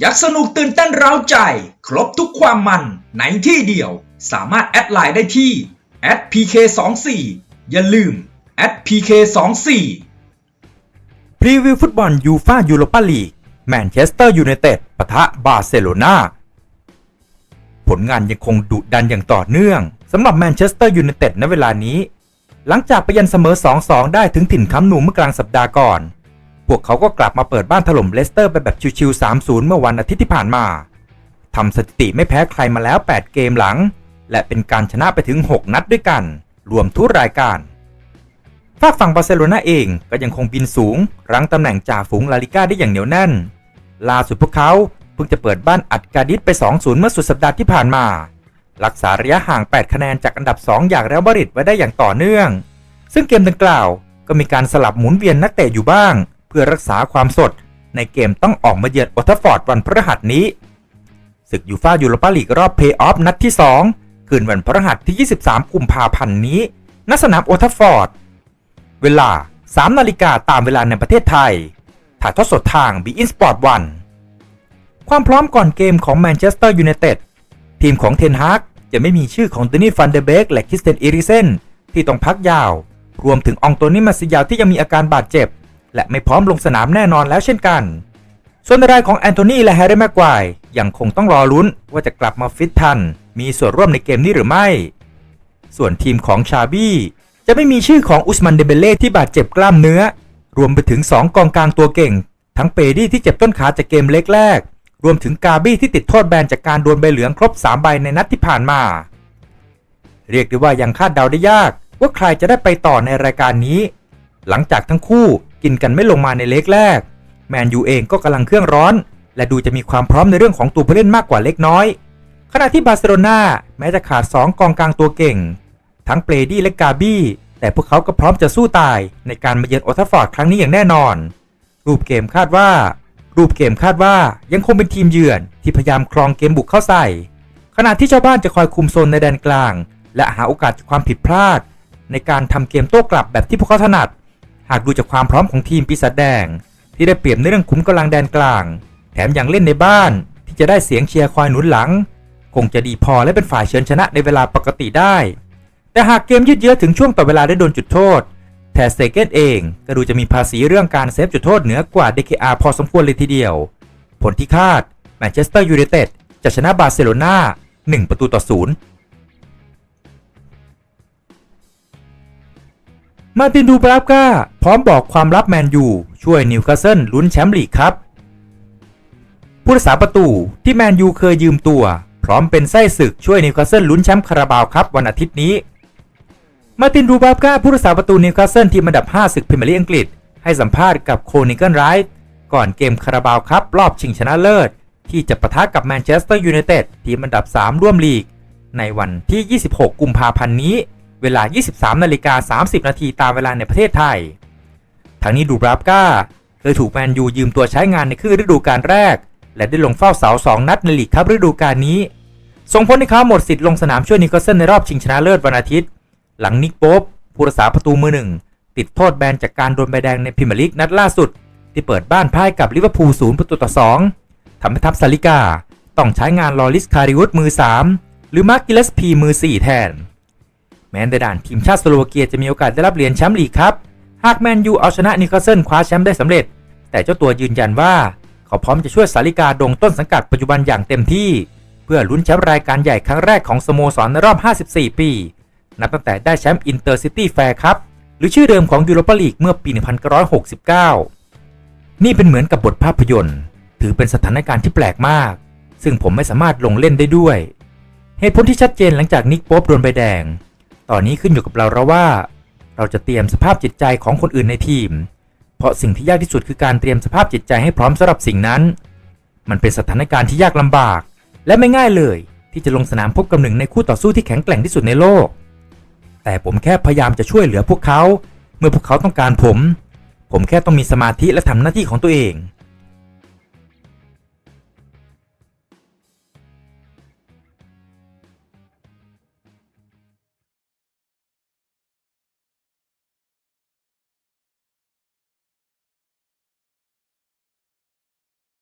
อยากสนุกตื่นเต้นเร้าใจ ครบทุกความมันในที่เดียว สามารถแอดไลน์ได้ที่ @pk24 อย่าลืม @pk24 พรีวิวฟุตบอลยูฟ่ายูโรปาลีกแมนเชสเตอร์ยูไนเต็ดปะทะบาร์เซโลนาผลงานยังคงดุดันอย่างต่อเนื่องสำหรับแมนเชสเตอร์ยูไนเต็ดณเวลานี้ หลังจากไปยันเสมอ 2-2 ได้ถึงถิ่นค้ำนูเมื่อกลางสัปดาห์ก่อน พวกเขาก็กลับมาเปิดบ้านถล่มเลสเตอร์ไปแบบชิวๆ 3-0 เมื่อวันอาทิตย์ที่ผ่านมา ทำสถิติไม่แพ้ใครมาแล้ว 8 เกมหลัง และเป็นการชนะไปถึง 6 นัดด้วยกัน รวมทุกรายการฝากฝั่งบาร์เซโลนาเองก็ยังคงบินสูง รั้งตำแหน่งจ่าฝูงลาลิก้าได้อย่างเหนียวแน่น ล่าสุดพวกเขาเพิ่งจะเปิดบ้านอัดกาดิสไป 2-0 เมื่อสุดสัปดาห์ที่ผ่านมา รักษาระยะห่าง 8 คะแนนจากอันดับ 2 อย่างเรอัลมาดริดไว้ได้อย่างต่อเนื่อง ซึ่งเกมดังกล่าวก็มีการสลับหมุนเวียนนักเตะอยู่บ้าง พื่อรักษาความสด ในเกมต้องออกมาเยือนโอทัฟฟอร์ดวันพฤหัสนี้ศึกยูฟ่ายูโรปาลีกรอบเพย์ออฟนัดที่ 2 คืนวันพฤหัสที่ 23 กุมภาพันธ์นี้ณสนามโอทัฟฟอร์ด เวลา 3 นาฬิกาตามเวลาในประเทศไทย ถ่ายทอดสดทาง b ีอินสปอร์ตวันความพร้อมก่อนเกมของแมนเชสเตอร์ยูไนเต็ดทีมของเทนฮากจะไม่มีชื่อของเดนี่ฟันเดเบกและคิสเตนเอริเซนที่ต้องพักยาว รวมถึงองโตนี่มาซิยาวที่ยังมีอาการบาดเจ็บ และไม่พร้อมลงสนามแน่นอนแล้วเช่นกัน ส่วนรายของแอนโทนีและแฮร์รี่แม็กควายยังคงต้องรอลุ้นว่าจะกลับมาฟิตทัน มีส่วนร่วมในเกมนี้หรือไม่ ส่วนทีมของชาบี้จะไม่มีชื่อของอุสมันเดเบเล่ที่บาดเจ็บกล้ามเนื้อ รวมไปถึง 2 กองกลางตัวเก่ง ทั้งเปดี้ที่เจ็บต้นขาจากเกมเล็กแรก รวมถึงกาบี้ที่ติดโทษแบนจากการโดนใบเหลืองครบ 3 ใบในนัดที่ผ่านมา เรียกได้ว่ายังคาดเดาได้ยาก ว่าใครจะได้ไปต่อในรายการนี้ หลังจากทั้งคู่ กินกันไม่ลงมาในเล็กแรก แมนยูเองก็กำลังเครื่องร้อน และดูจะมีความพร้อมในเรื่องของตัวผู้เล่นมากกว่าเล็กน้อย ขณะที่บาร์เซโลนาแม้จะขาด 2 กองกลางตัวเก่ง ทั้งเปรดี้และกาบี้ แต่พวกเขาก็พร้อมจะสู้ตายในการมาเยือนโอทัฟฟอร์ดครั้งนี้อย่างแน่นอน รูปเกมคาดว่า รูปเกมคาดว่ายังคงเป็นทีมเยือนที่พยายามครองเกมบุกเข้าใส่ ขณะที่ชาวบ้านจะคอยคุมโซนในแดนกลาง และหาโอกาสจากความผิดพลาด ในการทำเกมโต้กลับแบบที่พวกเขาถนัด หากดูจากความพร้อมของทีมปีศาจแดง ที่ได้เปรียบในเรื่องขุมกำลังแดนกลาง แถมยังเล่นในบ้าน ที่จะได้เสียงเชียร์คอยหนุนหลัง คงจะดีพอและเป็นฝ่ายเชิญชนะในเวลาปกติได้ แต่หากเกมยืดเยื้อถึงช่วงต่อเวลาได้โดนจุดโทษแทสเซเกตเองก็ดูจะมีภาษีเรื่องการเซฟจุดโทษเหนือกว่าเดคอาพอสมควรเลยทีเดียว ผลที่คาดแมนเชสเตอร์ยูไนเต็ดจะชนะบาร์เซโลนา1 ประตูต่อ 0 มาตินดูบราฟกาพร้อมบอกความลับแมนยู ช่วยนิวคาสเซิลลุ้นแชมป์ลีกครับผู้รักษาประตูที่แมนยูเคยยืมตัว พร้อมเป็นไส้ศึกช่วยนิวคาสเซิลลุ้นแชมป์คาราบาวครับวันอาทิตย์นี้ มาตินดูบราฟกาผู้รักษาประตูนิวคาสเซิลทีมอันดับ 5 ศึกพรีเมียร์ลีกอังกฤษ ให้สัมภาษณ์กับโคนิเกิลไรท์ก่อนเกมคาราบาวครับรอบชิงชนะเลิศ ที่จะปะทะกับแมนเชสเตอร์ยูไนเต็ดทีมอันดับ 3 ร่วมลีก ในวันที่ 26 กุมภาพันธ์นี้ เวลา 23นาฬิกา30 นาทีตามเวลาในประเทศไทยทางนี้ดูบราฟก้าเคยถูกแมนยูยืมตัวใช้งานในครึ่งฤดูกาลแรก และได้ลงเฝ้าเสา2นัดในลีกครับฤดูกาลนี้ ส่งผลให้เขาหมดสิทธิ์ลงสนามช่วยนิโคลเซนในรอบชิงชนะเลิศวันอาทิตย์ หลังนิกโป๊ปผู้รักษาประตูมือหนึ่งติดโทษแบนจากการโดนใบแดงในพรีเมียร์ลีกนัดล่าสุด ที่เปิดบ้านพ่ายกับลิเวอร์พูลศูนย์ประตูต่อ2ทำให้ทัพซาลิกาต้องใช้งานลอริสคาริวุตมือ 3 หรือมาร์กิเลสพีมือ 4 แทน แม้ในด่านทีมชาติสโลวาเกียจะมีโอกาสได้รับเหรียญแชมป์ลีกครับ หากแมนยูเอาชนะนิคาสเซิลคว้าแชมป์ได้สำเร็จ แต่เจ้าตัวยืนยันว่า เขาพร้อมจะช่วยสาลิกาดงต้นสังกัดปัจจุบันอย่างเต็มที่ เพื่อลุ้นแชมป์รายการใหญ่ครั้งแรกของสโมสรในรอบ 54 ปี นับตั้งแต่ได้แชมป์อินเตอร์ซิตี้แฟร์ครับหรือชื่อเดิมของยูโรปาลีกเมื่อปี 1969 นี่เป็นเหมือนกับบทภาพยนตร์ ถือเป็นสถานการณ์ที่แปลกมาก ซึ่งผมไม่สามารถลงเล่นได้ด้วย เหตุผลที่ชัดเจนหลังจากนิกโป๊ปโดนใบแดง ตอนนี้ขึ้นอยู่กับเราแล้วว่า เราจะเตรียมสภาพจิตใจของคนอื่นในทีม เพราะสิ่งที่ยากที่สุดคือการเตรียมสภาพจิตใจให้พร้อมสำหรับสิ่งนั้น มันเป็นสถานการณ์ที่ยากลำบาก และไม่ง่ายเลย ที่จะลงสนามพบกับหนึ่งในคู่ต่อสู้ที่แข็งแกร่งที่สุดในโลก แต่ผมแค่พยายามจะช่วยเหลือพวกเขา เมื่อพวกเขาต้องการผม ผมแค่ต้องมีสมาธิและทำหน้าที่ของตัวเอง